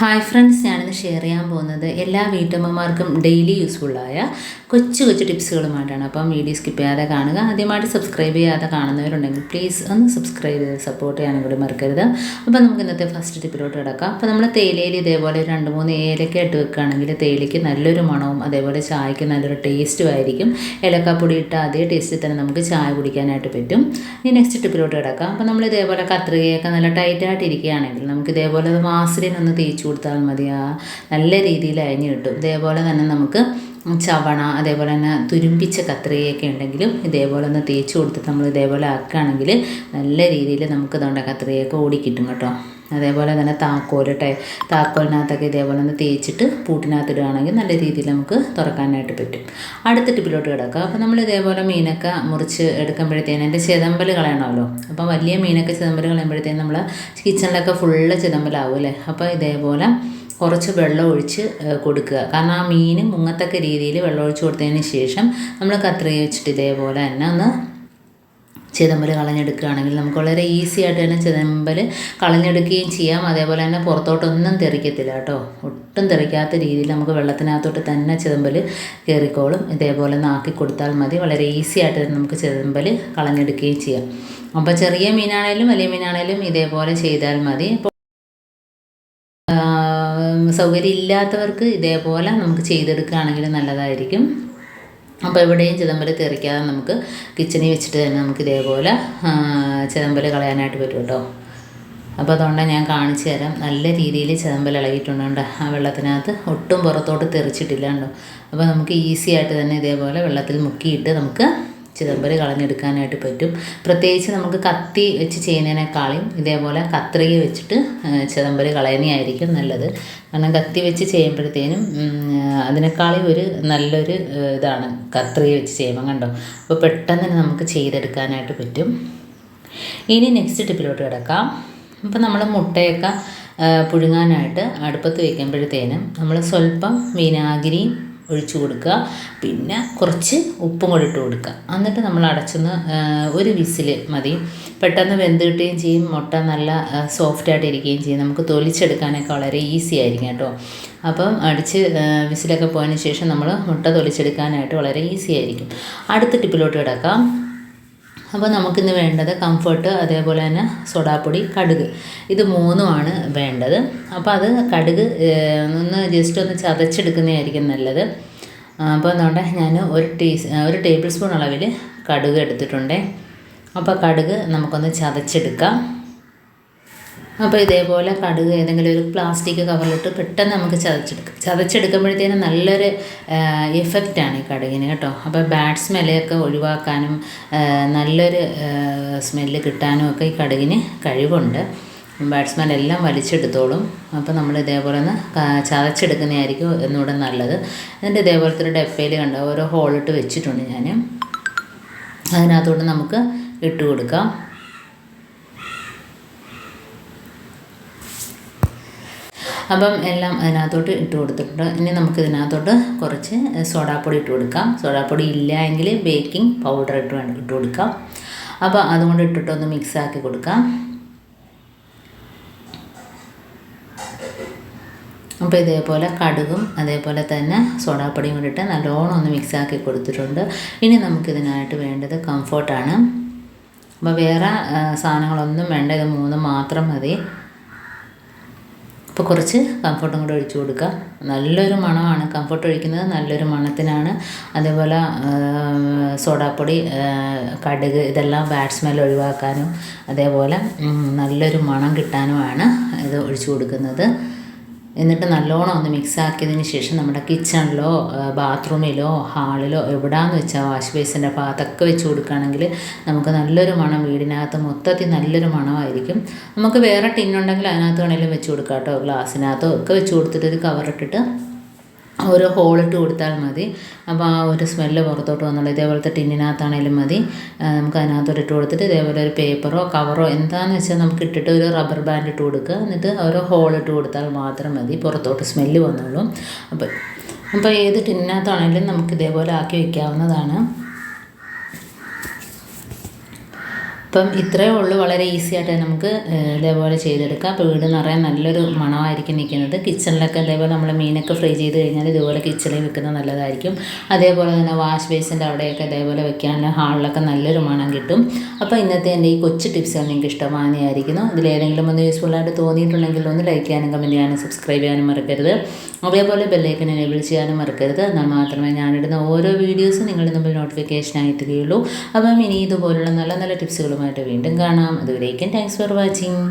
Hi friends ഞാനിന്ന് share ചെയ്യാൻ പോകുന്നത് എല്ലാ വീട്ടമ്മമാർക്കും ഡെയിലി യൂസ്ഫുള്ളായ കൊച്ചു കൊച്ചു ടിപ്സുകളുമായിട്ടാണ് അപ്പം വീഡിയോ സ്കിപ്പ് ചെയ്യാതെ കാണുക. ആദ്യമായിട്ട് സബ്സ്ക്രൈബ് ചെയ്യാതെ കാണുന്നവരുണ്ടെങ്കിൽ പ്ലീസ് ഒന്ന് സബ്സ്ക്രൈബ് ചെയ്ത് സപ്പോർട്ട് ചെയ്യാനും കൂടി മറക്കരുത്. അപ്പോൾ നമുക്ക് ഇന്നത്തെ ഫസ്റ്റ് ടിപ്പിലോട്ട് കിടക്കാം. അപ്പോൾ നമ്മൾ തേയിലയിൽ ഇതേപോലെ രണ്ട് മൂന്ന് ഏലക്ക ഇട്ട് വെക്കുകയാണെങ്കിൽ തേയിലയ്ക്ക് നല്ലൊരു മണവും അതേപോലെ ചായക്ക് നല്ലൊരു ടേസ്റ്റും ആയിരിക്കും. ഏലക്കാപ്പൊടി ഇട്ട അതേ ടേസ്റ്റിൽ തന്നെ നമുക്ക് ചായ കുടിക്കാനായിട്ട് പറ്റും. ഇനി നെക്സ്റ്റ് ടിപ്പിലോട്ട് കിടക്കാം. അപ്പോൾ നമ്മൾ ഇതേപോലെ കത്രികയൊക്കെ നല്ല ടൈറ്റായിട്ട് ഇരിക്കുകയാണെങ്കിൽ നമുക്ക് ഇതേപോലെ വാസലിനൊന്ന് തേച്ച് കൊടുത്താൽ മതി. ആ നല്ല രീതിയിൽ അരിഞ്ഞ് കിട്ടും. ഇതേപോലെ തന്നെ നമുക്ക് ചവണ അതേപോലെ തന്നെ തുരുമ്പിച്ച കത്രികയൊക്കെ ഉണ്ടെങ്കിലും ഇതേപോലെ ഒന്ന് തേച്ച് കൊടുത്തിട്ട് നമ്മൾ ഇതേപോലെ ആക്കുകയാണെങ്കിൽ നല്ല രീതിയിൽ നമുക്ക് ഇതുകൊണ്ട് കത്രികയൊക്കെ ഓടിക്കിട്ടും കേട്ടോ. അതേപോലെ തന്നെ താക്കോൽ ടൈ താക്കോലിനകത്തൊക്കെ ഇതേപോലെ ഒന്ന് തേച്ചിട്ട് പൂട്ടിനകത്ത് ഇടുകയാണെങ്കിൽ നല്ല രീതിയിൽ നമുക്ക് തുറക്കാനായിട്ട് പറ്റും. അടുത്ത ടിപ്പിലോട്ട് കിടക്കുക അപ്പോൾ നമ്മൾ ഇതേപോലെ മീനൊക്കെ മുറിച്ച് എടുക്കുമ്പോഴത്തേനും അതിന്റെ ചിതമ്പൽ കളയണമല്ലോ. അപ്പോൾ വലിയ മീനൊക്കെ ചിതമ്പൽ കളയുമ്പോഴത്തേനും നമ്മൾ കിച്ചണിലൊക്കെ ഫുള്ള് ചിതമ്പലാവും അല്ലേ? അപ്പോൾ ഇതേപോലെ കുറച്ച് വെള്ളം ഒഴിച്ച് കൊടുക്കുക. കാരണം ആ മീൻ മുങ്ങത്തക്ക രീതിയിൽ വെള്ളം ഒഴിച്ച് കൊടുത്തതിന് ശേഷം നമ്മൾ കത്രിക വെച്ചിട്ട് ഇതേപോലെ തന്നെ ഒന്ന് ചിതമ്പൽ കളഞ്ഞെടുക്കുകയാണെങ്കിൽ നമുക്ക് വളരെ ഈസി ആയിട്ട് തന്നെ ചിതമ്പൽ കളഞ്ഞെടുക്കുകയും ചെയ്യാം. അതേപോലെ തന്നെ പുറത്തോട്ടൊന്നും തെറിക്കത്തില്ല കേട്ടോ. ഒട്ടും തെറിക്കാത്ത രീതിയിൽ നമുക്ക് വെള്ളത്തിനകത്തോട്ട് തന്നെ ചിതമ്പൽ കയറിക്കോളും. ഇതേപോലെ ആക്കി കൊടുത്താൽ മതി. വളരെ ഈസി ആയിട്ട് തന്നെ നമുക്ക് ചിതമ്പൽ കളഞ്ഞെടുക്കുകയും ചെയ്യാം. അപ്പോൾ ചെറിയ മീനാണേലും വലിയ മീനാണേലും ഇതേപോലെ ചെയ്താൽ മതി. സൗകര്യം ഇല്ലാത്തവർക്ക് ഇതേപോലെ നമുക്ക് ചെയ്തെടുക്കുകയാണെങ്കിൽ നല്ലതായിരിക്കും. അപ്പോൾ എവിടെയും ചിദംബരം തെറിക്കാതെ നമുക്ക് കിച്ചണിൽ വെച്ചിട്ട് തന്നെ നമുക്ക് ഇതേപോലെ ചിദംബരം കളയാനായിട്ട് പറ്റും കേട്ടോ അപ്പോൾ അതുകൊണ്ട് ഞാൻ കാണിച്ചു തരാം. നല്ല രീതിയിൽ ചിദംബരം ഇളകിയിട്ടുണ്ട് ആ വെള്ളത്തിനകത്ത് ഒട്ടും പുറത്തോട്ട് തെറിച്ചിട്ടില്ല കണ്ടോ? അപ്പോൾ നമുക്ക് ഈസി ആയിട്ട് തന്നെ ഇതേപോലെ വെള്ളത്തിൽ മുക്കിയിട്ട് നമുക്ക് ചിതമ്പൽ കളഞ്ഞെടുക്കാനായിട്ട് പറ്റും. പ്രത്യേകിച്ച് നമുക്ക് കത്തി വെച്ച് ചെയ്യുന്നതിനേക്കാളും ഇതേപോലെ കത്രിക വെച്ചിട്ട് ചിതമ്പൽ കളയുന്നതായിരിക്കും നല്ലത്. കാരണം കത്തി വെച്ച് ചെയ്യുമ്പോഴത്തേനും അതിനേക്കാളും ഒരു നല്ലൊരു ഇതാണ് കത്രിക വെച്ച് ചെയ്യുമ്പോൾ കണ്ടോ? അപ്പോൾ പെട്ടെന്ന് തന്നെ നമുക്ക് ചെയ്തെടുക്കാനായിട്ട് പറ്റും. ഇനി നെക്സ്റ്റ് ടിപ്പിലോട്ട് കിടക്കാം. അപ്പോൾ നമ്മൾ മുട്ടയൊക്കെ പുഴുങ്ങാനായിട്ട് അടുപ്പത്ത് വയ്ക്കുമ്പോഴത്തേനും നമ്മൾ സ്വല്പം വിനാഗിരിയും ഒഴിച്ചു കൊടുക്കുക. പിന്നെ കുറച്ച് ഉപ്പും കൂടി ഇട്ട് കൊടുക്കുക. എന്നിട്ട് നമ്മൾ അടച്ചൊന്ന് ഒരു വിസിൽ മതി. പെട്ടെന്ന് വെന്ത് കിട്ടുകയും ചെയ്യും. മുട്ട നല്ല സോഫ്റ്റ് ആയിട്ട് ഇരിക്കുകയും ചെയ്യും. നമുക്ക് തൊലിച്ചെടുക്കാനൊക്കെ വളരെ ഈസി ആയിരിക്കും കേട്ടോ. അപ്പം അടിച്ച് വിസിലൊക്കെ പോയതിന് ശേഷം നമ്മൾ മുട്ട തൊലിച്ചെടുക്കാനായിട്ട് വളരെ ഈസി ആയിരിക്കും. അടുത്ത ടിപ്പിലോട്ട് കിടക്കാം. അപ്പോൾ നമുക്കിന്ന് വേണ്ടത് കംഫർട്ട് അതേപോലെ തന്നെ സോഡാപ്പൊടി കടുക്. ഇത് മൂന്നുമാണ് വേണ്ടത്. അപ്പോൾ അത് കടുക് ഒന്ന് ജസ്റ്റ് ഒന്ന് ചതച്ചെടുക്കുന്നതായിരിക്കും നല്ലത്. അപ്പോൾ എന്തുകൊണ്ട് ഞാൻ ഒരു ടീ ഒരു ടേബിൾ സ്പൂൺ അളവിൽ കടുക് എടുത്തിട്ടുണ്ട്. അപ്പോൾ കടുക് നമുക്കൊന്ന് ചതച്ചെടുക്കാം. അപ്പോൾ ഇതേപോലെ കടുക് ഏതെങ്കിലും ഒരു പ്ലാസ്റ്റിക് കവറിലിട്ട് പെട്ടെന്ന് നമുക്ക് ചതച്ചെടുക്കാം ചതച്ചെടുക്കുമ്പോഴത്തേനും നല്ലൊരു എഫക്റ്റാണ് ഈ കടുകിന് കേട്ടോ. അപ്പോൾ ബാഡ് സ്മെല്ലൊക്കെ ഒഴിവാക്കാനും നല്ലൊരു സ്മെല്ല് കിട്ടാനും ഒക്കെ ഈ കടുകിന് കഴിവുണ്ട്. ബാറ്റ്സ്മാൻ എല്ലാം വലിച്ചെടുത്തോളും. അപ്പോൾ നമ്മൾ ഇതേപോലെ ഒന്ന് ചതച്ചെടുക്കുന്നതായിരിക്കും ഒന്നുകൂടെ നല്ലത്. എന്നിട്ട് ഇതേപോലത്തെ ഒരു ഡപ്പയിൽ കണ്ട ഓരോ ഹോളിട്ട് വെച്ചിട്ടുണ്ട് ഞാൻ അതിനകത്തോട്ട് നമുക്ക് ഇട്ട് കൊടുക്കാം. അപ്പം എല്ലാം അതിനകത്തോട്ട് ഇട്ട് കൊടുത്തിട്ടുണ്ട്. ഇനി നമുക്ക് ഇതിനകത്തോട്ട് കുറച്ച് സോഡാപ്പൊടി ഇട്ട് കൊടുക്കാം. സോഡാപ്പൊടി ഇല്ല എങ്കിൽ ബേക്കിംഗ് പൗഡർ ഇട്ട് വേണം ഇട്ട് കൊടുക്കാം. അപ്പോൾ അതുകൊണ്ട് ഇട്ടിട്ട് ഒന്ന് മിക്സ് ആക്കി കൊടുക്കാം. അപ്പോൾ ഇതേപോലെ കടുകും അതേപോലെ തന്നെ സോഡാപ്പൊടിയും കൂടി ഇട്ട് നല്ലോണം ഒന്ന് മിക്സ് ആക്കി കൊടുത്തിട്ടുണ്ട്. ഇനി നമുക്കിതിനായിട്ട് വേണ്ടത് കംഫോർട്ടാണ് അപ്പോൾ വേറെ സാധനങ്ങളൊന്നും വേണ്ട. ഇത് മൂന്ന് മാത്രം മതി. അപ്പോൾ കുറച്ച് കംഫർട്ടും കൂടെ ഒഴിച്ചു കൊടുക്കുക നല്ലൊരു മണമാണ്. കംഫർട്ട് ഒഴിക്കുന്നത് നല്ലൊരു മണത്തിനാണ്. അതേപോലെ സോഡാപ്പൊടി കടുക് ഇതെല്ലാം ബാഡ് സ്മെൽ ഒഴിവാക്കാനും അതേപോലെ നല്ലൊരു മണം കിട്ടാനുമാണ് ഇത് ഒഴിച്ചു കൊടുക്കുന്നത്. എന്നിട്ട് നല്ലോണം ഒന്ന് മിക്സ് ആക്കിയതിന് ശേഷം നമ്മുടെ കിച്ചണിലോ ബാത്റൂമിലോ ഹാളിലോ എവിടെയെന്ന് വെച്ചാൽ വാഷ് ബേസിന്റെ ഭാഗത്തൊക്കെ വെച്ച് കൊടുക്കുകയാണെങ്കിൽ നമുക്ക് നല്ലൊരു മണം വീടിനകത്ത് മൊത്തത്തിൽ നല്ലൊരു മണമായിരിക്കും. നമുക്ക് വേറെ ടിന്നുണ്ടെങ്കിൽ അതിനകത്ത് വേണമെങ്കിലും വെച്ച് കൊടുക്കാം കേട്ടോ. ഗ്ലാസ്സിനകത്തോ ഒക്കെ വെച്ച് കൊടുത്തിട്ട് ഒരു കവറിട്ടിട്ട് ഓരോ ഹോളിട്ട് കൊടുത്താൽ മതി. അപ്പോൾ ആ ഒരു സ്മെല്ല് പുറത്തോട്ട് വന്നുള്ളൂ ഇതേപോലത്തെ ടിന്നിനകത്താണേലും മതി. നമുക്ക് അതിനകത്തോട്ട് ഇട്ട് കൊടുത്തിട്ട് ഇതേപോലെ ഒരു പേപ്പറോ കവറോ എന്താണെന്ന് വെച്ചാൽ നമുക്ക് ഇട്ടിട്ട് ഒരു റബ്ബർ ബാൻഡ് ഇട്ട് കൊടുക്കുക. എന്നിട്ട് ഓരോ ഹോളിട്ട് കൊടുത്താൽ മാത്രം മതി. പുറത്തോട്ട് സ്മെല്ല് വന്നോളും. അപ്പോൾ അപ്പോൾ ഏത് ടിന്നിനകത്താണെങ്കിലും നമുക്ക് ഇതേപോലെ ആക്കി വയ്ക്കാവുന്നതാണ് അപ്പം ഇത്രയേ ഉള്ളൂ. വളരെ ഈസി ആയിട്ട് നമുക്ക് ഇതേപോലെ ചെയ്തെടുക്കാം. അപ്പോൾ വീട് നിറയാൻ നല്ലൊരു മണമായിരിക്കും നിൽക്കുന്നത്. കിച്ചണിലൊക്കെ ഇതേപോലെ നമ്മൾ മീനൊക്കെ ഫ്രൈ ചെയ്ത് കഴിഞ്ഞാൽ ഇതുപോലെ കിച്ചണിൽ വെക്കുന്നത് നല്ലതായിരിക്കും. അതേപോലെ തന്നെ വാഷ് ബേസിന്റെ അവിടെയൊക്കെ ഇതേപോലെ വെക്കാനുള്ള ഹാളിലൊക്കെ നല്ലൊരു മണം കിട്ടും. അപ്പോൾ ഇന്നത്തെ എന്റെ ഈ കൊച്ചു ടിപ്സുകൾ നിങ്ങൾക്ക് ഇഷ്ടമാകുന്നതായിരിക്കുന്നു. ഇതിലേതെങ്കിലും ഒന്ന് യൂസ്ഫുൾ ആയിട്ട് തോന്നിയിട്ടുണ്ടെങ്കിൽ ഒന്ന് ലൈക്ക് ചെയ്യാനും കമന്റ് ചെയ്യാനും സബ്സ്ക്രൈബ് ചെയ്യാനും മറക്കരുത്. അതേപോലെ ബെല്ലൈക്കൻ എനേബിൾ ചെയ്യാനും മറക്കരുത്. എന്നാൽ മാത്രമേ ഞാനിടുന്ന ഓരോ വീഡിയോസും നിങ്ങളുടെ മുമ്പിൽ നോട്ടിഫിക്കേഷനായി എത്തുകയുള്ളൂ അപ്പം ഇനി ഇതുപോലുള്ള നല്ല നല്ല ടിപ്സുകളുമായിട്ട് വീണ്ടും കാണാം. അതുവരേക്കും താങ്ക്സ് ഫോർ വാച്ചിങ്